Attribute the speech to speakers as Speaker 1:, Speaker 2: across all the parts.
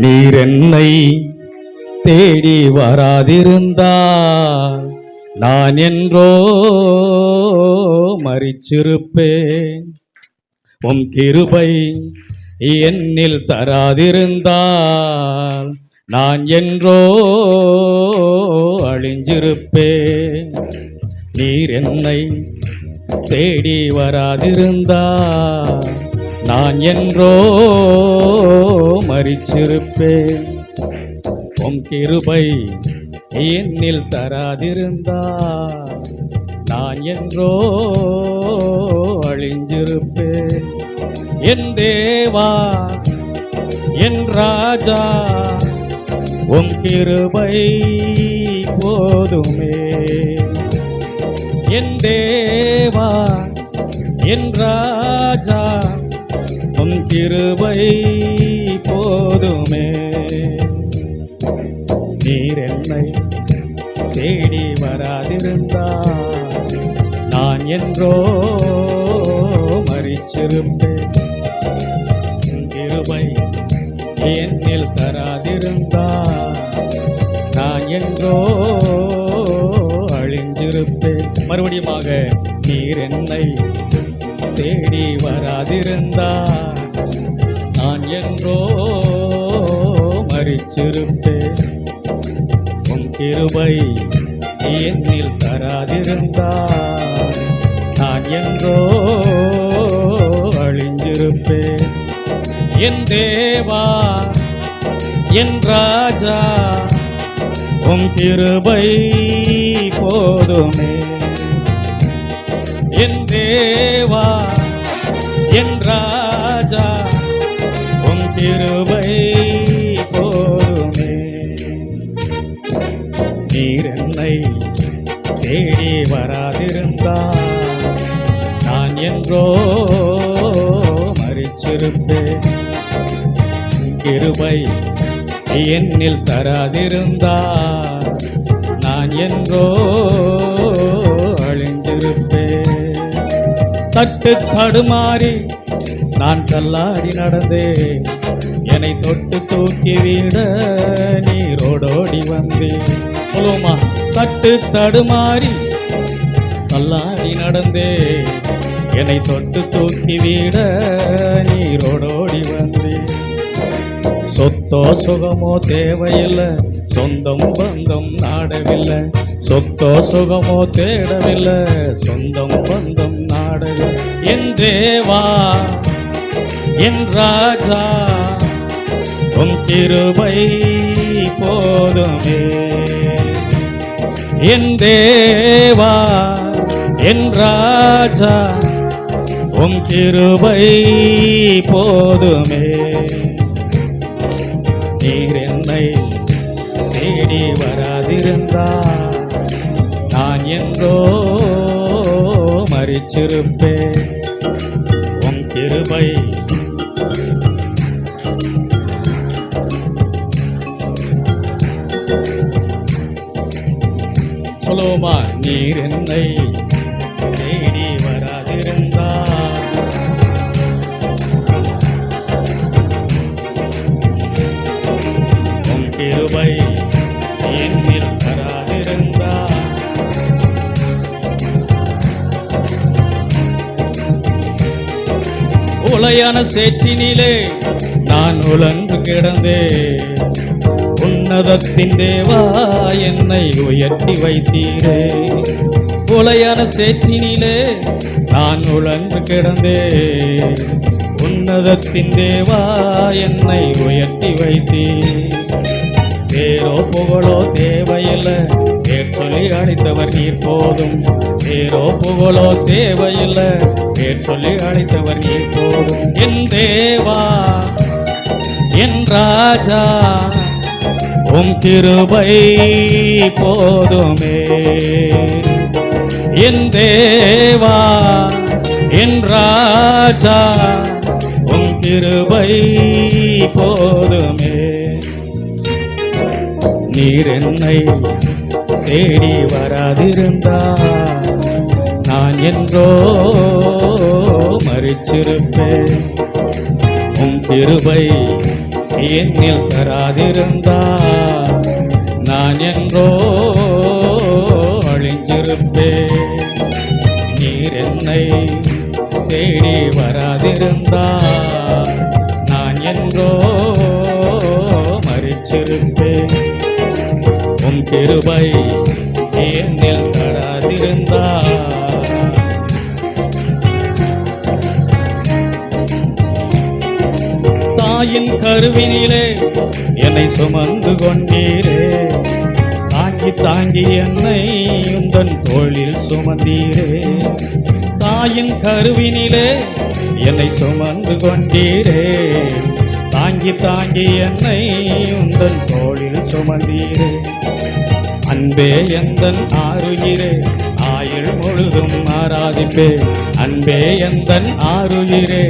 Speaker 1: நீர் என்னை தேடி வராதிருந்தால் நான் என்றோ மறிச்சிருப்பேன். உம் கிருபை என்னில் தராதிருந்தால் நான் என்றோ அழிஞ்சிருப்பேன். நீர் என்னை தேடி வராதிருந்தால் நான் என்றோ மறிச்சிருப்பேன். உம் கிருபை என்னில் தராதிருந்தா நான் என்றோ அழிஞ்சிருப்பேன். என் தேவா என் ராஜா உம் கிருபை போதுமே. என் தேவா என் ராஜா கிருபை போதுமே. நீர் என்னை தேடி வராதிருந்தால் நான் என்றோ மறிச்சிருப்பேன். கிருபை என்னில் தராதிருந்தால் நான் என்றோ அழிஞ்சிருப்பேன். மறுபடியுமாக நீர் என்னை தேடி வராதிருந்தால் நான் என்றோ மறிச்சிருப்பேன். உன் கிருபை என்னில் தராதிருந்தால் நான் என்றோ அழிஞ்சிருப்பேன். என் தேவா என் ராஜா உன் கிருபை போதுமே. என் தேவா என் ராஜா உன் திருவை போதுமே நீர் என்னை தேடி வராதிருந்தால் நான் என்றோ மறிச்சிருப்பேன். கிருபை என்னில் தராதிருந்தால் நான் என்றோ தட்டு தடுமாறி நான் தள்ளாடி நடந்தேன். என்னை தொட்டு தூக்கி விட நீரோடோடி வந்தேன். சொல்லுவோமா? தட்டு தடுமாறி தள்ளாடி நடந்தே என்னை தொட்டு தூக்கி விட நீரோடோடி வந்தே சொத்தோ சுகமோ தேவையில்லை. சொந்தம் பந்தம் நாடவில்லை. சொத்தோ சுகமோ தேடவில்லை. சொந்தம் பந்தம் நாடவில்லை. என் தேவா என் ராஜா உன் திருபை போதுமே. என் தேவா என் ராஜா உம் கிருபை போதுமே. நீர் என்னை தேடி வராதிருந்தால் நான் எங்கோ மறிச்சிருப்பேன். உன் கிருபை. சொல்லுவோமா நீர் என்னை தேடி வராதிருந்தால் கொலையான சேற்றினிலே நான் உழந்து கிடந்தேன். உன்னதத்தின் தேவா என்னை உயர்த்தி வைத்தீரே. கொலையான சேற்றினிலே நான் உழந்து கிடந்தேன். உன்னதத்தின் தேவா என்னை உயர்த்தி வைத்தீர். பேரோ புகழோ தேவையில்லை. பேர் சொல்லி அழைத்தவர் நீர் போதும். பேரோ புகழோ தேவையில்லை. பேர் சொல்லி அழைத்தவர் நீர் போதும். என் தேவா என் ராஜா உம் திருபை போதுமே. என் தேவா என் ராஜா உம் திருபை போதுமே. நீர் என்னை தேடி வராதிருந்தா நான் என்றோ மறிச்சிருப்பேன். உன் திருவை என்னில் தராதிருந்தா நான் என்றோ அழிஞ்சிருப்பேன். நீர் என்னை தேடி வராதிருந்தா நான் என்றோ உம் என்னில் தராதிருந்தா தாயின் கருவினிலே என்னை சுமந்து கொண்டீரே. தாங்கி தாங்கி என்னை உந்தன் தோளில் சுமந்தீரே. தாயின் கருவினிலே என்னை சுமந்து கொண்டீரே. தாங்கி தாங்கி என்னை உந்தன் தோளில் சுமந்தீரே. அன்பே எந்தன் ஆறுயிரே ஆயுள் முழுதும் ஆராதிப்பே. அன்பே எந்தன் ஆறுயிரே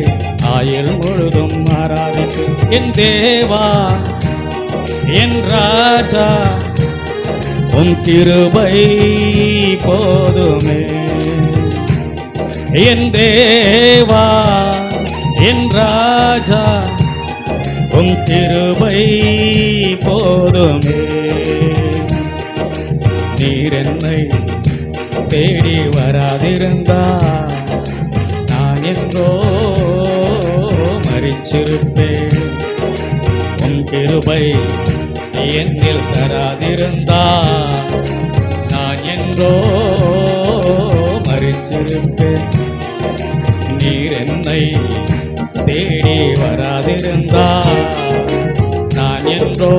Speaker 1: ஆயுள் முழுதும் ஆராதிப்பே. என் தேவா என் ராஜா உன் திருபை போதுமே. என் தேவா என் ராஜா உன் திருபை போதுமே. தேடி வராதிருந்தா நான் எங்கோ மறிச்சிருப்பேன். உன் கிருபை என்னில் தராதிருந்தா நான் எங்கோ மறிச்சிருப்பேன். நீர் என்னை தேடி வராதிருந்தா நான் என்றோ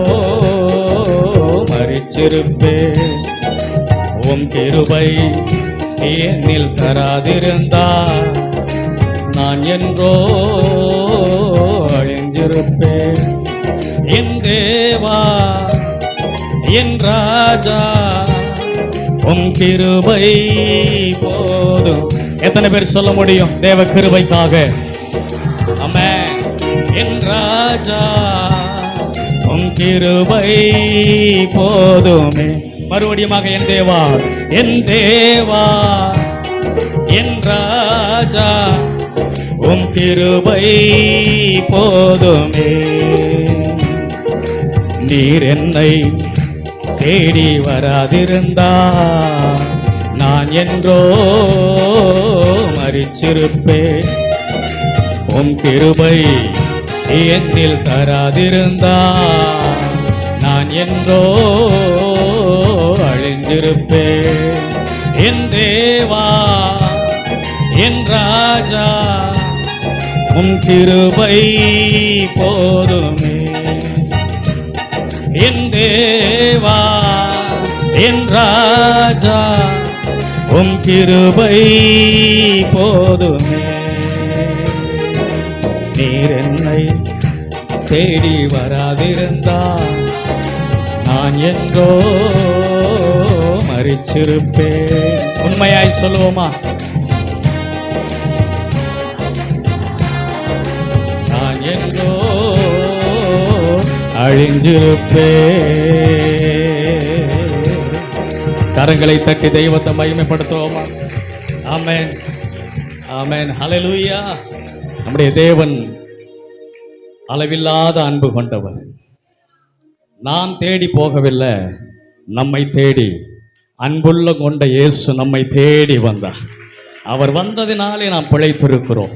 Speaker 1: மறிச்சிருப்பேன். உம் கிருபை என்னில் தராதிருந்தா. நான் என்றோ அழிந்திருப்பேன். என் தேவா என் ராஜா உம் கிருபை போதும். எத்தனை பேர் சொல்ல முடியும் தேவ கிருபைக்காக? ஆமென். என் ராஜா உம் கிருபை போதுமே. மறுபடியுமாக என் தேவா என் தேவா என் ராஜா உம் கிருபை போதுமே. நீர் என்னை தேடி வராதிருந்தா நான் என்றோ மறிச்சிருப்பேன். உம் கிருபை என்னில் தராதிருந்தா நான் என்றோ இருப்பே என் தேவா என் ராஜா உன் கிருபை போதுமே. என் தேவா என் ராஜா உன் கிருபை போதுமே. நீர் என்னை தேடி வராதிருந்தா நான் என்றோ தரிச்சிருப்பே உண்மையாய் சொல்லுவோமா? நான் எங்கோ அழிஞ்சிருப்பேன் கரங்களை தட்டி தெய்வத்தை மகிமைப்படுத்துவோமா? ஆமேன். ஆமேன். ஹலலூயா நம்முடைய தேவன் அளவில்லாத அன்பு கொண்டவர். நாம் தேடி போகவில்லை. நம்மை தேடி அன்புள்ள கொண்ட இயேசு நம்மை தேடி வந்தார். அவர் வந்ததினாலே நாம் பிழைத்திருக்கிறோம்.